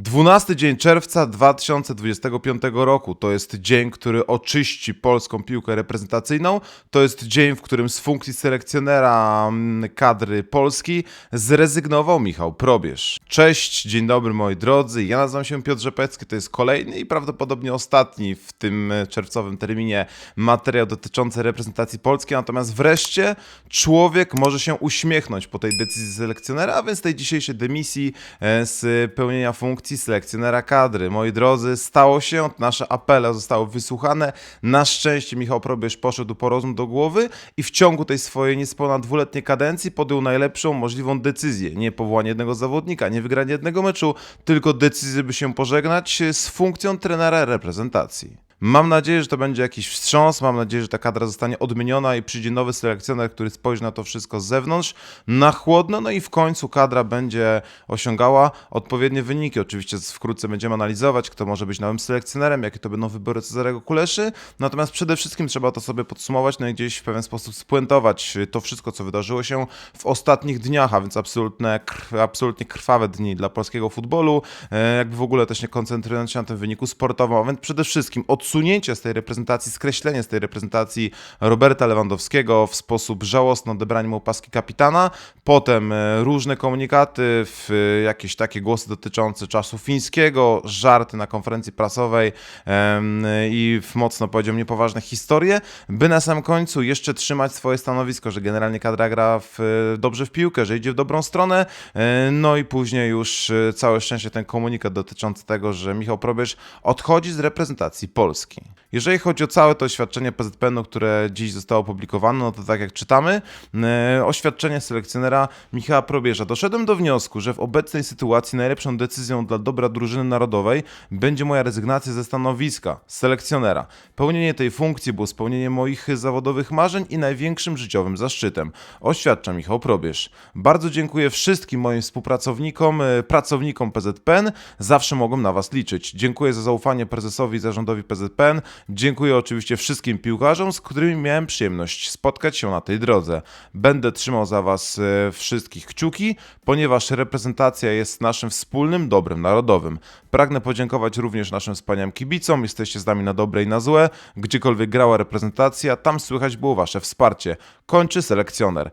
12 dzień czerwca 2025 roku to jest dzień, który oczyści polską piłkę reprezentacyjną. To jest dzień, w którym z funkcji selekcjonera mm, kadry Polski zrezygnował Michał Probierz. Cześć, dzień dobry moi drodzy. Ja nazywam się Piotr Rzepecki. To jest kolejny i prawdopodobnie ostatni w tym e, czerwcowym terminie materiał dotyczący reprezentacji Polski. Natomiast wreszcie człowiek może się uśmiechnąć po tej decyzji selekcjonera, a więc tej dzisiejszej dymisji e, z pełnienia funkcji selekcjonera kadry. Moi drodzy, stało się, nasze apele zostały wysłuchane. Na szczęście Michał Probierz poszedł po rozum do głowy i w ciągu tej swojej niespełna dwuletniej kadencji podjął najlepszą możliwą decyzję. Nie powołanie jednego zawodnika, nie wygranie jednego meczu, tylko decyzję, by się pożegnać z funkcją trenera reprezentacji. Mam nadzieję, że to będzie jakiś wstrząs, mam nadzieję, że ta kadra zostanie odmieniona i przyjdzie nowy selekcjoner, który spojrzy na to wszystko z zewnątrz, na chłodno, no i w końcu kadra będzie osiągała odpowiednie wyniki. Oczywiście wkrótce będziemy analizować, kto może być nowym selekcjonerem, jakie to będą wybory Cezarego Kuleszy, natomiast przede wszystkim trzeba to sobie podsumować, no i gdzieś w pewien sposób spuentować to wszystko, co wydarzyło się w ostatnich dniach, a więc absolutne, absolutnie krwawe dni dla polskiego futbolu, e, jakby w ogóle też nie koncentrując się na tym wyniku sportowym, a więc przede wszystkim odsunięcie z tej reprezentacji, skreślenie z tej reprezentacji Roberta Lewandowskiego w sposób żałosny, odebranie mu paski kapitana, potem e, różne komunikaty, e, jakieś takie głosy dotyczące czasu fińskiego, żarty na konferencji prasowej i w mocno powiedziałbym niepoważne historie, by na sam końcu jeszcze trzymać swoje stanowisko, że generalnie kadra gra w, e, dobrze w piłkę, że idzie w dobrą stronę, no i później już całe szczęście ten komunikat dotyczący tego, że Michał Probierz odchodzi z reprezentacji Polski. Jeżeli chodzi o całe to oświadczenie PZPN-u, które dziś zostało opublikowane, no to tak jak czytamy, e, oświadczenie selekcjonera Michała Probierza. Doszedłem do wniosku, że w obecnej sytuacji najlepszą decyzją dla dobra drużyny narodowej będzie moja rezygnacja ze stanowiska selekcjonera. Pełnienie tej funkcji było spełnieniem moich zawodowych marzeń i największym życiowym zaszczytem. Oświadcza Michał Probierz. Bardzo dziękuję wszystkim moim współpracownikom, e, pracownikom PZPN. Zawsze mogłem na Was liczyć. Dziękuję za zaufanie prezesowi i zarządowi PZPN. Dziękuję oczywiście wszystkim piłkarzom, z którymi miałem przyjemność spotkać się na tej drodze. Będę trzymał za Was e, wszystkich kciuki, ponieważ reprezentacja jest naszym wspólnym dobrem narodowym. Pragnę podziękować również naszym wspaniałym kibicom. Jesteście z nami na dobre i na złe. Gdziekolwiek grała reprezentacja, tam słychać było Wasze wsparcie. Kończy selekcjoner.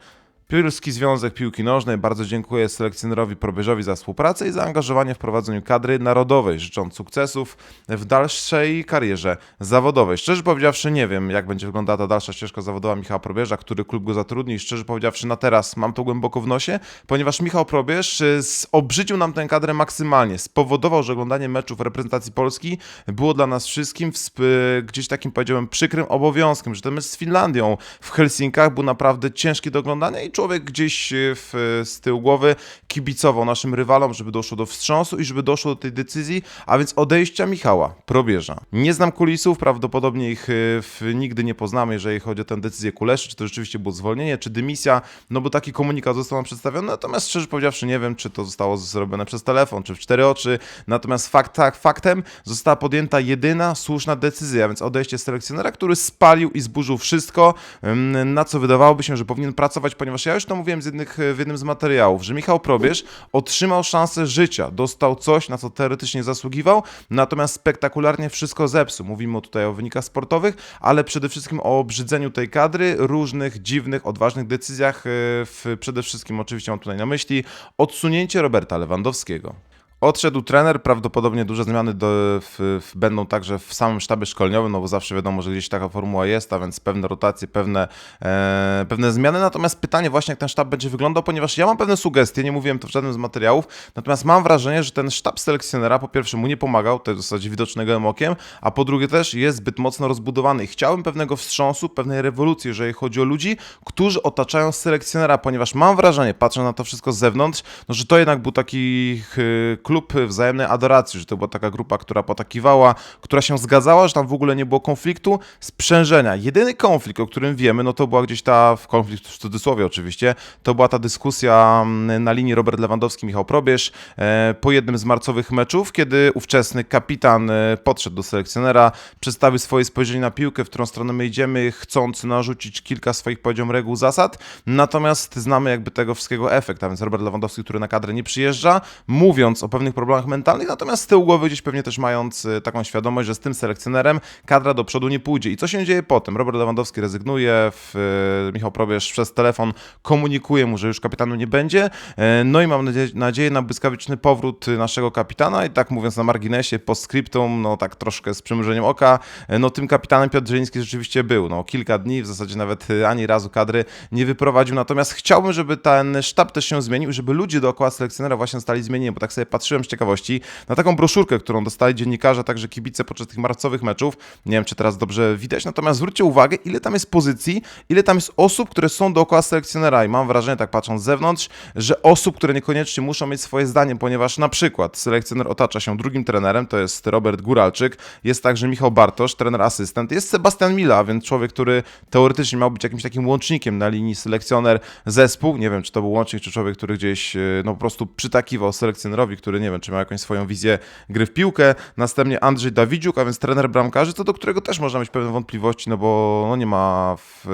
Polski Związek Piłki Nożnej. Bardzo dziękuję selekcjonerowi Probierzowi za współpracę i zaangażowanie w prowadzeniu kadry narodowej, życząc sukcesów w dalszej karierze zawodowej. Szczerze powiedziawszy nie wiem, jak będzie wyglądała ta dalsza ścieżka zawodowa Michała Probierza, który klub go zatrudni. Szczerze powiedziawszy na teraz mam to głęboko w nosie, ponieważ Michał Probierz y, obrzydził nam tę kadrę maksymalnie, spowodował, że oglądanie meczów reprezentacji Polski było dla nas wszystkim gdzieś takim powiedziałem przykrym obowiązkiem, że ten mecz z Finlandią w Helsinkach był naprawdę ciężki do oglądania i człowiek gdzieś e, w, z tyłu głowy kibicował naszym rywalom, żeby doszło do wstrząsu i żeby doszło do tej decyzji, a więc odejścia Michała Probierza. Nie znam kulisów, prawdopodobnie ich e, nigdy nie poznamy, jeżeli chodzi o tę decyzję Kuleszy, czy to rzeczywiście było zwolnienie, czy dymisja, no bo taki komunikat został nam przedstawiony, natomiast szczerze powiedziawszy nie wiem, czy to zostało zrobione przez telefon, czy w cztery oczy, natomiast fakt, tak, faktem została podjęta jedyna słuszna decyzja, więc odejście selekcjonera, który spalił i zburzył wszystko, na co wydawałoby się, że powinien pracować, ponieważ ja już to mówiłem z jednych, w jednym z materiałów, że Michał Probierz otrzymał szansę życia, dostał coś, na co teoretycznie zasługiwał, natomiast spektakularnie wszystko zepsuł. Mówimy tutaj o wynikach sportowych, ale przede wszystkim o obrzydzeniu tej kadry, różnych dziwnych, odważnych decyzjach, e, w, przede wszystkim oczywiście mam tutaj na myśli odsunięcie Roberta Lewandowskiego. Odszedł trener, prawdopodobnie duże zmiany do, w, w, będą także w samym sztabie szkoleniowym, no bo zawsze wiadomo, że gdzieś taka formuła jest, a więc pewne rotacje, pewne, e, pewne zmiany. Natomiast pytanie właśnie, jak ten sztab będzie wyglądał, ponieważ ja mam pewne sugestie, nie mówiłem to w żadnym z materiałów, natomiast mam wrażenie, że ten sztab selekcjonera po pierwsze mu nie pomagał, to jest w zasadzie widoczny gołym okiem, a po drugie też jest zbyt mocno rozbudowany i chciałbym pewnego wstrząsu, pewnej rewolucji, jeżeli chodzi o ludzi, którzy otaczają selekcjonera, ponieważ mam wrażenie, patrzę na to wszystko z zewnątrz, no, że to jednak był taki klub wzajemnej adoracji, że to była taka grupa, która potakiwała, która się zgadzała, że tam w ogóle nie było konfliktu, sprzężenia. Jedyny konflikt, o którym wiemy, no to była gdzieś ta, w konflikt w cudzysłowie oczywiście, to była ta dyskusja mm, na linii Robert Lewandowski, Michał Probierz e, po jednym z marcowych meczów, kiedy ówczesny kapitan e, podszedł do selekcjonera, przedstawił swoje spojrzenie na piłkę, w którą stronę my idziemy, chcąc narzucić kilka swoich, powiedziałbym, reguł, zasad, natomiast znamy jakby tego wszystkiego efekt, a więc Robert Lewandowski, który na kadrę nie przyjeżdża, mówiąc o pewnych problemach mentalnych, natomiast z tyłu głowy gdzieś pewnie też mając y, taką świadomość, że z tym selekcjonerem kadra do przodu nie pójdzie. I co się dzieje potem? Robert Lewandowski rezygnuje, y, Michał Probierz przez telefon komunikuje mu, że już kapitanu nie będzie, e, no i mam nadzieję, nadzieję na błyskawiczny powrót y, naszego kapitana i tak mówiąc na marginesie, postscriptum, no tak troszkę z przymrużeniem oka, no tym kapitanem Piotr Zieliński rzeczywiście był, no kilka dni, w zasadzie nawet y, ani razu kadry nie wyprowadził, natomiast chciałbym, żeby ten sztab też się zmienił, żeby ludzie dookoła selekcjonera właśnie zostali zmienieni, bo tak sobie patrzyłem z ciekawości na taką broszurkę, którą dostali dziennikarze, także kibice podczas tych marcowych meczów, nie wiem czy teraz dobrze widać, natomiast zwróćcie uwagę, ile tam jest pozycji, ile tam jest osób, które są dookoła selekcjonera. I mam wrażenie, tak patrząc z zewnątrz, że osób, które niekoniecznie muszą mieć swoje zdanie, ponieważ na przykład selekcjoner otacza się drugim trenerem, to jest Robert Góralczyk, jest także Michał Bartosz, trener asystent, jest Sebastian Mila, więc człowiek, który teoretycznie miał być jakimś takim łącznikiem na linii selekcjoner zespół, nie wiem czy to był łącznik, czy człowiek, który gdzieś e, no po prostu przytakiwał selekcjonerowi, który nie wiem, czy miał jakąś swoją wizję gry w piłkę, następnie Andrzej Dawidziuk, a więc trener bramkarzy, co do którego też można mieć pewne wątpliwości, no bo no nie ma w,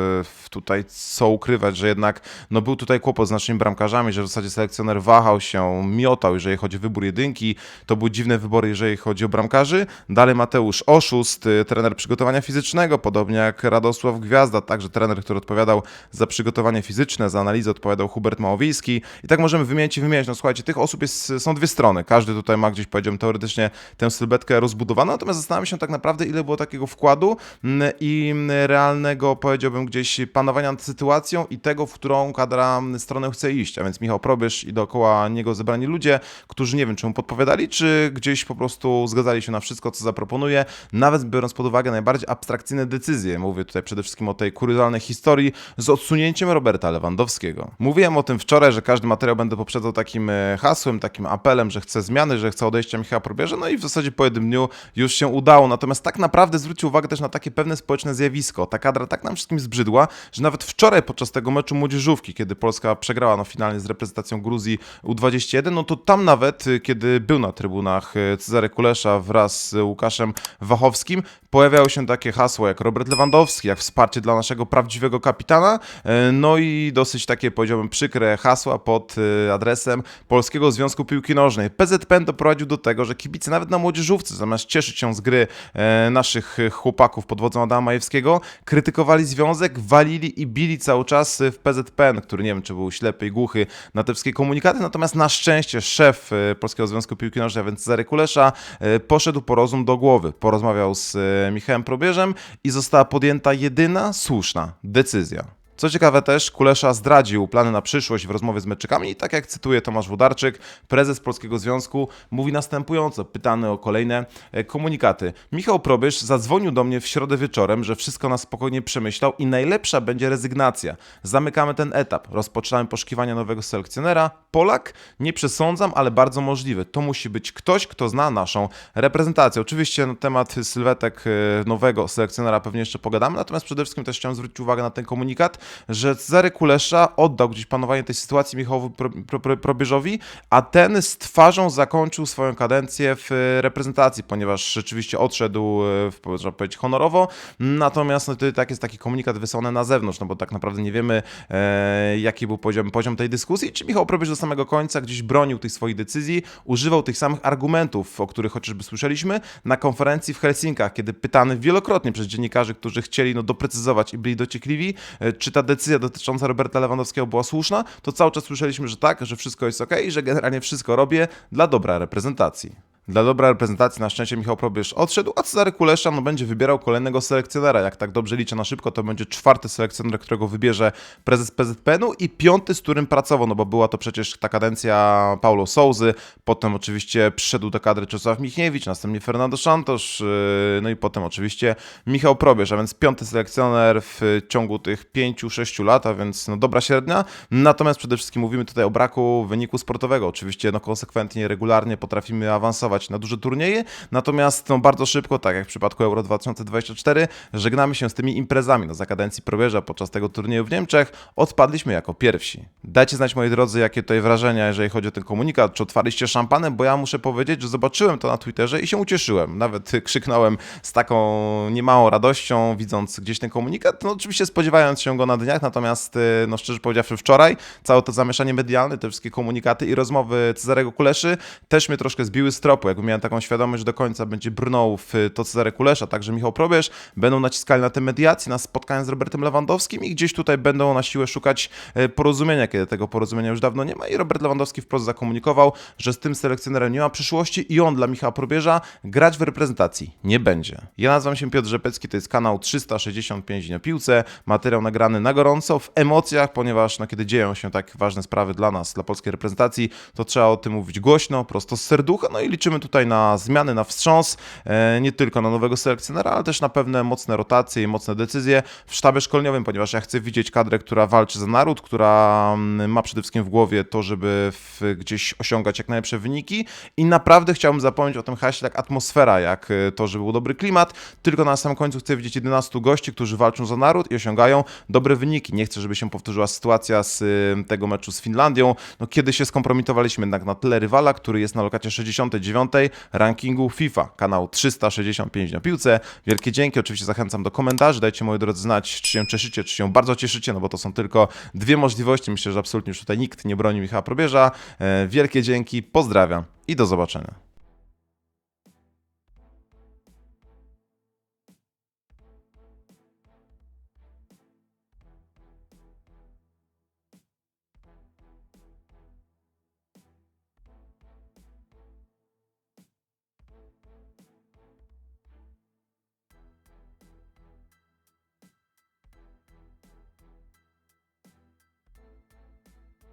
w tutaj co ukrywać, że jednak no był tutaj kłopot z naszymi bramkarzami, że w zasadzie selekcjoner wahał się, miotał, jeżeli chodzi o wybór jedynki, to były dziwne wybory, jeżeli chodzi o bramkarzy. Dalej Mateusz Oszust, y, trener przygotowania fizycznego, podobnie jak Radosław Gwiazda, także trener, który odpowiadał za przygotowanie fizyczne, za analizę odpowiadał Hubert Małowiejski i tak możemy wymienić i wymieniać. No słuchajcie, tych osób jest, są dwie strony, każdy tutaj ma gdzieś, powiedziałbym, teoretycznie tę sylwetkę rozbudowaną, natomiast zastanawiam się tak naprawdę, ile było takiego wkładu mm, i mm, realnego, powiedziałbym, gdzieś panowania nad sytuacją i tego, w którą kadra mm, stronę chce iść, a więc Michał Probierz i dookoła niego zebrani ludzie, którzy nie wiem, czy mu podpowiadali, czy gdzieś po prostu zgadzali się na wszystko, co zaproponuje, nawet biorąc pod uwagę najbardziej abstrakcyjne decyzje. Mówię tutaj przede wszystkim o tej kuriozalnej historii z odsunięciem Roberta Lewandowskiego. Mówiłem o tym wczoraj, że każdy materiał będę poprzedzał takim e, hasłem, takim apelem, że chcę zmiany, że chcę odejścia Michała Probierza, no i w zasadzie po jednym dniu już się udało. Natomiast tak naprawdę zwróćcie uwagę też na takie pewne społeczne zjawisko. Ta kadra tak nam wszystkim zbrzydła, że nawet wczoraj podczas tego meczu młodzieżówki, kiedy Polska przegrała no, finalnie z reprezentacją Gruzji U21, no to tam nawet, y, kiedy był na trybunach y, Cezary Kulesza wraz z Łukaszem Wachowskim, pojawiało się takie hasło jak Robert Lewandowski, jak wsparcie dla naszego prawdziwego kapitana, y, no i dosyć takie, powiedziałbym, przykre hasła pod adresem Polskiego Związku Piłki Nożnej. PZPN doprowadził do tego, że kibice nawet na młodzieżówce, zamiast cieszyć się z gry e, naszych chłopaków pod wodzą Adama Majewskiego, krytykowali związek, walili i bili cały czas w PZPN, który nie wiem, czy był ślepy i głuchy na te wszystkie komunikaty, natomiast na szczęście szef e, Polskiego Związku Piłki Nożnej, więc Cezary Kulesza, e, poszedł po rozum do głowy. Porozmawiał z e, Michałem Probierzem i została podjęta jedyna słuszna decyzja. Co ciekawe też, Kulesza zdradził plany na przyszłość w rozmowie z meczykami i tak jak cytuje Tomasz Włodarczyk, prezes Polskiego Związku, mówi następująco, pytany o kolejne e, komunikaty. Michał Probierz zadzwonił do mnie w środę wieczorem, że wszystko na spokojnie przemyślał i najlepsza będzie rezygnacja. Zamykamy ten etap, rozpoczynamy poszukiwania nowego selekcjonera. Polak? Nie przesądzam, ale bardzo możliwy. To musi być ktoś, kto zna naszą reprezentację. Oczywiście na temat sylwetek e, nowego selekcjonera pewnie jeszcze pogadamy, natomiast przede wszystkim też chciałem zwrócić uwagę na ten komunikat, że Cezary Kulesza oddał gdzieś panowanie tej sytuacji Michałowi Pro, Pro, Pro, Probierzowi, a ten z twarzą zakończył swoją kadencję w e, reprezentacji, ponieważ rzeczywiście odszedł, e, w, można powiedzieć, honorowo. Natomiast no, to tak jest taki komunikat wysłany na zewnątrz, no bo tak naprawdę nie wiemy, e, jaki był poziom, poziom tej dyskusji, czy Michał Probierz do samego końca gdzieś bronił tych swoich decyzji, używał tych samych argumentów, o których chociażby słyszeliśmy na konferencji w Helsinkach, kiedy pytany wielokrotnie przez dziennikarzy, którzy chcieli no, doprecyzować i byli dociekliwi, e, czy ta decyzja dotycząca Roberta Lewandowskiego była słuszna, to cały czas słyszeliśmy, że tak, że wszystko jest ok i że generalnie wszystko robię dla dobra reprezentacji. Dla dobra reprezentacji na szczęście Michał Probierz odszedł, a Cezary Kulesza no, będzie wybierał kolejnego selekcjonera. Jak tak dobrze liczę na szybko, to będzie czwarty selekcjoner, którego wybierze prezes PZPN-u i piąty, z którym pracował, no bo była to przecież ta kadencja Paulo Souzy, potem oczywiście przyszedł do kadry Czesław Michniewicz, następnie Fernando Santos, yy, no i potem oczywiście Michał Probierz, a więc piąty selekcjoner w ciągu tych pięciu, sześciu lat, a więc no, dobra średnia. Natomiast przede wszystkim mówimy tutaj o braku wyniku sportowego. Oczywiście no, konsekwentnie, regularnie potrafimy awansować na duże turnieje, natomiast no, bardzo szybko, tak jak w przypadku Euro 2024, żegnamy się z tymi imprezami. No, za kadencji probierza podczas tego turnieju w Niemczech odpadliśmy jako pierwsi. Dajcie znać, moi drodzy, jakie tutaj wrażenia, jeżeli chodzi o ten komunikat, czy otwarliście szampanem, bo ja muszę powiedzieć, że zobaczyłem to na Twitterze i się ucieszyłem. Nawet krzyknąłem z taką niemałą radością, widząc gdzieś ten komunikat. No oczywiście spodziewając się go na dniach, natomiast, y, no szczerze powiedziawszy, wczoraj całe to zamieszanie medialne, te wszystkie komunikaty i rozmowy Cezarego Kuleszy też mnie troszkę zbiły z tropu. Jakby miałem taką świadomość, że do końca będzie brnął w to Cezary Kulesza, także Michał Probierz, będą naciskali na te mediacje, na spotkania z Robertem Lewandowskim i gdzieś tutaj będą na siłę szukać e, porozumienia, kiedy tego porozumienia już dawno nie ma. I Robert Lewandowski wprost zakomunikował, że z tym selekcjonerem nie ma przyszłości i on dla Michała Probierza grać w reprezentacji nie będzie. Ja nazywam się Piotr Rzepecki, to jest kanał 365 na piłce, materiał nagrany na gorąco, w emocjach, ponieważ no, kiedy dzieją się tak ważne sprawy dla nas, dla polskiej reprezentacji, to trzeba o tym mówić głośno, prosto z serducha, no i liczymy tutaj na zmiany, na wstrząs, e, nie tylko na nowego selekcjonera, ale też na pewne mocne rotacje i mocne decyzje w sztabie szkoleniowym, ponieważ ja chcę widzieć kadrę, która walczy za naród, która mm, ma przede wszystkim w głowie to, żeby w, gdzieś osiągać jak najlepsze wyniki. I naprawdę chciałbym zapomnieć o tym haśle jak atmosfera, jak e, to, żeby był dobry klimat, tylko na samym końcu chcę widzieć 11 gości, którzy walczą za naród i osiągają dobre wyniki. Nie chcę, żeby się powtórzyła sytuacja z y, tego meczu z Finlandią, no kiedy się skompromitowaliśmy jednak na tyle rywala, który jest na lokacie 69 rankingu FIFA, kanał 365 na piłce. Wielkie dzięki, oczywiście zachęcam do komentarzy, dajcie moi drodzy znać, czy się cieszycie, czy się bardzo cieszycie, no bo to są tylko dwie możliwości, myślę, że absolutnie już tutaj nikt nie broni Michała Probierza. E, Wielkie dzięki, pozdrawiam i do zobaczenia.